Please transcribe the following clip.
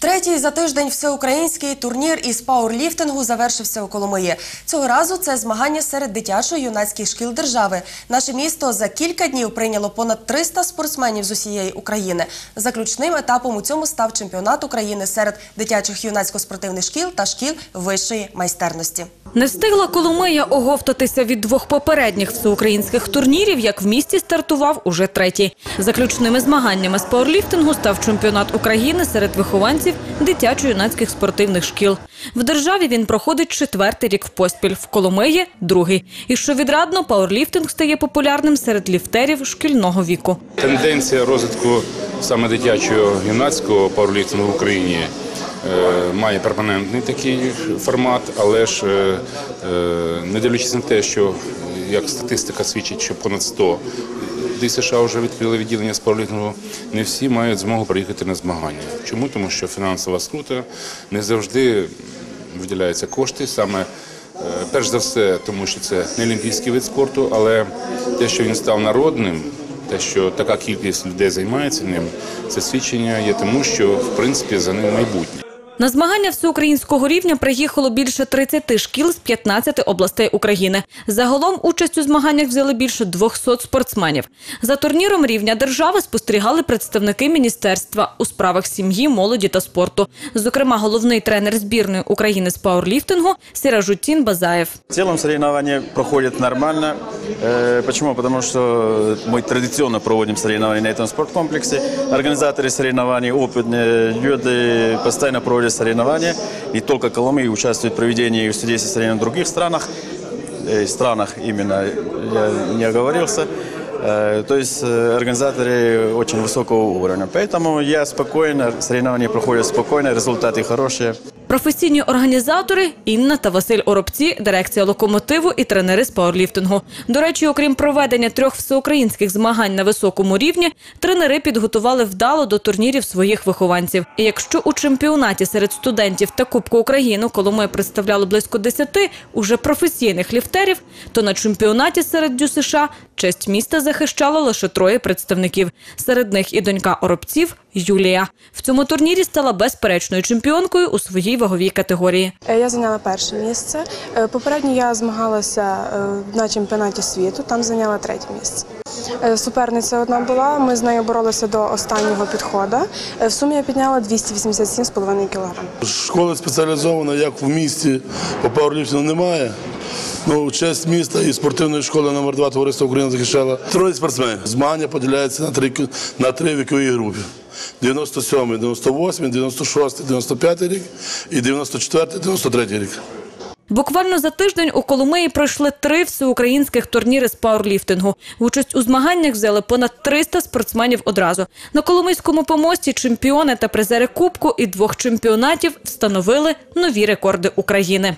Третій за тиждень всеукраїнський турнір із пауерліфтингу завершився у Коломиї. Цього разу це змагання серед дитячо-юнацьких шкіл держави. Наше місто за кілька днів прийняло понад 300 спортсменів з усієї України. Заключним етапом у цьому став чемпіонат України серед дитячих юнацько-спортивних шкіл та шкіл вищої майстерності. Не встигла Коломия оговтатися від двох попередніх всеукраїнських турнірів, як в місті стартував уже третій. Заключними змаганнями з пауерліфтингу став чемпіонат України серед вихованців дитячо-юнацьких спортивних шкіл. В державі він проходить четвертий рік в поспіль, в Коломиї – другий. І що відрадно, пауерліфтинг стає популярним серед ліфтерів шкільного віку. Тенденція розвитку саме дитячого юнацького пауерліфтингу в Україні е, має перманентний такий формат, але ж е, е, не дивлячись на те, що як статистика свідчить, що понад 100 ДСШ вже відкрили відділення з пауерліфтингу, не всі мають змогу приїхати на змагання. Чому? Тому що фінансова скрута не завжди виділяються кошти саме. Е, Перш за все, тому що це не олімпійський вид спорту, але те, що він став народним, те, що така кількість людей займається ним, це свідчення є тому, що в принципі за ним майбутнє. На змагання всеукраїнського рівня приїхало більше 30 шкіл з 15 областей України. Загалом участь у змаганнях взяли більше 200 спортсменів. За турніром рівня держави спостерігали представники Міністерства у справах сім'ї, молоді та спорту. Зокрема, головний тренер збірної України з пауерліфтингу Сіражутін Базаєв. В целом соревнования проходят нормально. Э, Почему? Потому что мы традиционно проводим соревнования на этом спорткомплексе. Организаторы соревнований опытные люди постоянно проводят соревнования. Не только Коломы участвуют в проведении судействе соревнований в других странах. Э, странах именно, я не оговорился. Э, То есть э, организаторы очень высокого уровня. Поэтому я спокойно, соревнования проходят спокойно, результаты хорошие. Професійні організатори Інна та Василь Оробці, дирекція локомотиву і тренери з пауерліфтингу. До речі, окрім проведення трьох всеукраїнських змагань на високому рівні, тренери підготували вдало до турнірів своїх вихованців. І якщо у чемпіонаті серед студентів та Кубку України Коломия представляло близько 10 уже професійних ліфтерів, то на чемпіонаті серед ДЮСШ честь міста захищало лише троє представників. Серед них і донька Оробців Юлія. В цьому турнірі стала безперечною чемпіонкою у своїй ваговій категорії. Е, Я зайняла перше місце. Е, Попередньо я змагалася е, на чемпіонаті світу, там зайняла третє місце. Суперниця одна була, ми з нею боролися до останнього підходу. В сумі я підняла 287,5 кг. Школи спеціалізована, як в місті по пауерліфтингу немає. Ну, честь міста і спортивної школи номер 2 товариство Україна захищала троє спортсменів. Змагання поділяються на три, на три вікові групи. 97, 98, 96, 95 рік і 94, 93 рік. Буквально за тиждень у Коломиї пройшли три всеукраїнських турніри з пауерліфтингу. Участь у змаганнях взяли понад 300 спортсменів одразу. На Коломийському помості чемпіони та призери Кубку і двох чемпіонатів встановили нові рекорди України.